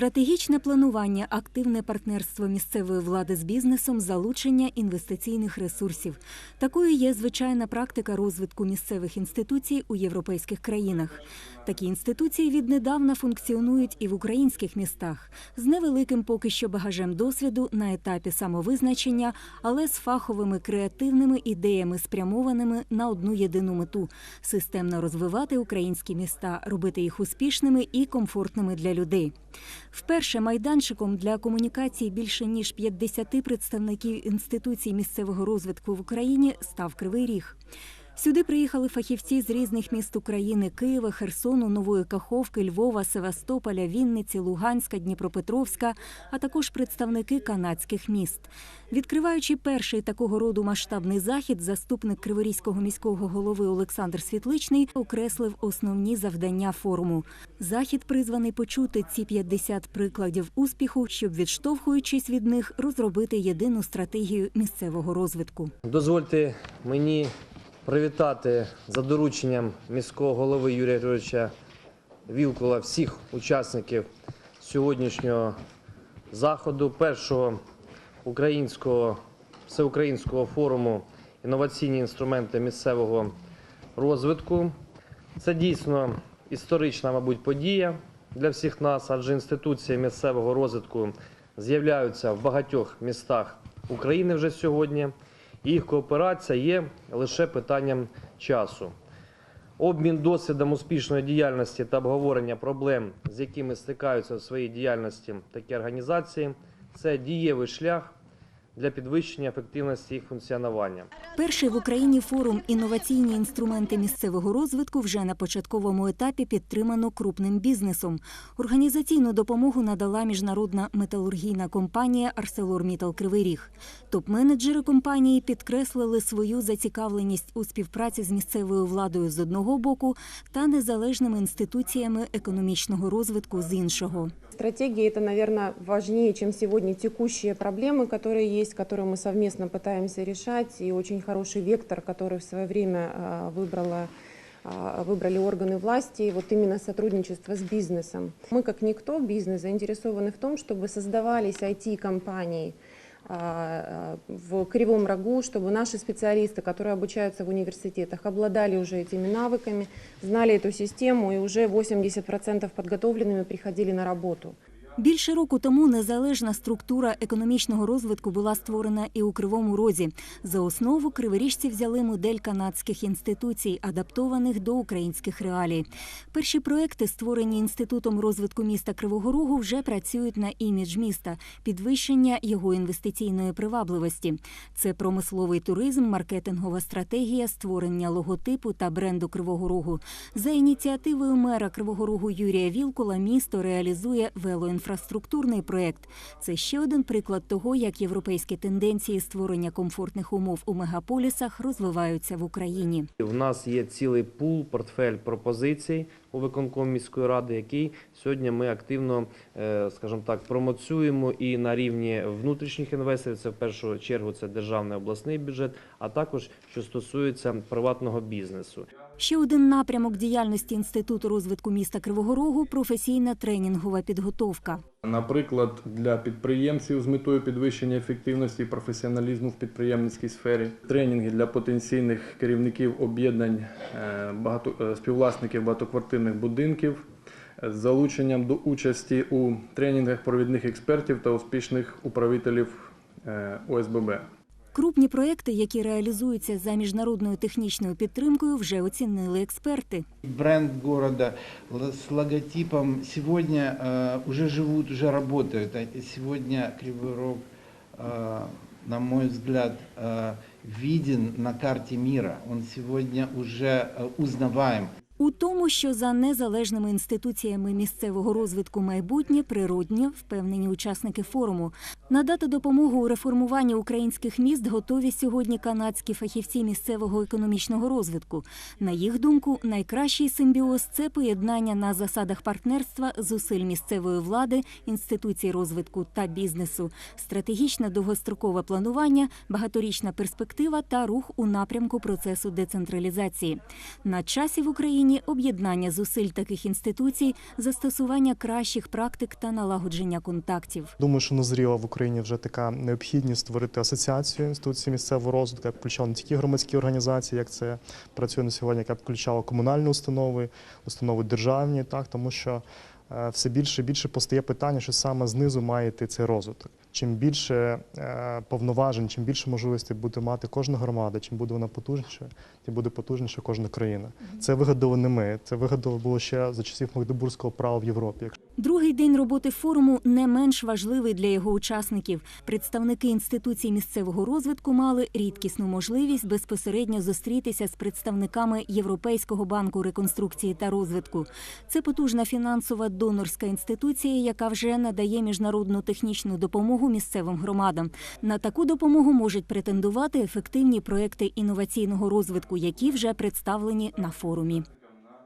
Стратегічне планування, активне партнерство місцевої влади з бізнесом, залучення інвестиційних ресурсів. Такою є звичайна практика розвитку місцевих інституцій у європейських країнах. Такі інституції віднедавна функціонують і в українських містах з невеликим поки що багажем досвіду на етапі самовизначення, але з фаховими креативними ідеями, спрямованими на одну єдину мету системно розвивати українські міста, робити їх успішними і комфортними для людей. Вперше майданчиком для комунікації більше ніж 50 представників інституцій місцевого розвитку в Україні став Кривий Ріг. Сюди приїхали фахівці з різних міст України Києва, Херсону, Нової Каховки, Львова, Севастополя, Вінниці, Луганська, Дніпропетровська, а також представники канадських міст. Відкриваючи перший такого роду масштабний захід, заступник Криворізького міського голови Олександр Світличний окреслив основні завдання форуму. Захід призваний почути ці 50 прикладів успіху, щоб, відштовхуючись від них, розробити єдину стратегію місцевого розвитку. Дозвольте мені привітати за дорученням міського голови Юрія Григоровича Вілкула всіх учасників сьогоднішнього заходу, першого українського всеукраїнського форуму інноваційні інструменти місцевого розвитку. Це дійсно історична, мабуть, подія для всіх нас, адже інституції місцевого розвитку з'являються в багатьох містах України вже сьогодні. Їх кооперація є лише питанням часу. Обмін досвідом успішної діяльності та обговорення проблем, з якими стикаються в своїй діяльності такі організації, це дієвий шлях для підвищення ефективності їх функціонування. Перший в Україні форум інноваційні інструменти місцевого розвитку вже на початковому етапі підтримано крупним бізнесом. Організаційну допомогу надала міжнародна металургійна компанія «Арселормітал Кривий Ріг». Топ-менеджери компанії підкреслили свою зацікавленість у співпраці з місцевою владою з одного боку та незалежними інституціями економічного розвитку з іншого. Стратегия это, наверное, важнее, чем сегодня текущие проблемы, которые есть, которые мы совместно пытаемся решать, и очень хороший вектор, который в свое время а, выбрала а, выбрали органы власти, вот именно сотрудничество с бизнесом. Мы, как никто, бизнес, заинтересованы в том, чтобы создавались IT-компании, в Кривом Рогу, чтобы наши специалисты, которые обучаются в университетах, обладали уже этими навыками, знали эту систему и уже 80% подготовленными приходили на работу. Більше року тому незалежна структура економічного розвитку була створена і у Кривому Розі. За основу криворіжці взяли модель канадських інституцій, адаптованих до українських реалій. Перші проекти, створені інститутом розвитку міста Кривого Рогу, вже працюють на імідж міста, підвищення його інвестиційної привабливості. Це промисловий туризм, маркетингова стратегія, створення логотипу та бренду Кривого Рогу. За ініціативою мера Кривого Рогу Юрія Вілкула місто реалізує велоінфраструктурний проект. Це ще один приклад того, як європейські тенденції створення комфортних умов у мегаполісах розвиваються в Україні. У нас є цілий пул, портфель пропозицій у виконком міської ради, який сьогодні ми активно, е, скажімо так, промоцюємо і на рівні внутрішніх інвесторів. Це в першу чергу це державний обласний бюджет, а також що стосується приватного бізнесу. Ще один напрямок діяльності інституту розвитку міста Кривого Рогу професійна тренінгова підготовка. Наприклад, для підприємців з метою підвищення ефективності і професіоналізму в підприємницькій сфері, тренінги для потенційних керівників об'єднань е, е, співвласників багатоквартирних будинків з залученням до участі у тренінгах провідних експертів та успішних управителів е, ОСББ. Крупні проекти, які реалізуються за міжнародною технічною підтримкою, вже оцінили експерти. Бренд города л- с логотипом сегодня э, уже живут, уже работают. А Сегодня Кривой Рог, э, на мой взгляд, э, виден на карте мира. Он сегодня уже э, узнаваем. У тому, що за незалежними інституціями місцевого розвитку майбутнє природньо впевнені учасники форуму. Надати допомогу у реформуванні українських міст готові сьогодні канадські фахівці місцевого економічного розвитку. На їх думку, найкращий симбіоз це поєднання на засадах партнерства зусиль місцевої влади, інституцій розвитку та бізнесу, стратегічне довгострокове планування, багаторічна перспектива та рух у напрямку процесу децентралізації. На часі в Україні Україні, об'єднання зусиль таких інституцій, застосування кращих практик та налагодження контактів. Думаю, що назріла в Україні вже така необхідність створити асоціацію інституцій місцевого розвитку, яка включала не тільки громадські організації, як це працює на сьогодні, яка включала комунальні установи, установи державні, так тому що е, все більше і більше постає питання, що саме знизу має йти цей розвиток. Чим більше е, повноважень, чим більше можливостей буде мати кожна громада, чим буде вона потужніша, тим буде потужніша кожна країна. Це вигадали не ми. Це вигадали було ще за часів Магдебурзького права в Європі. Другий день роботи форуму не менш важливий для його учасників. Представники інституцій місцевого розвитку мали рідкісну можливість безпосередньо зустрітися з представниками Європейського банку реконструкції та розвитку. Це потужна фінансова донорська інституція, яка вже надає міжнародну технічну допомогу місцевим громадам. На таку допомогу можуть претендувати ефективні проекти інноваційного розвитку, які вже представлені на форумі.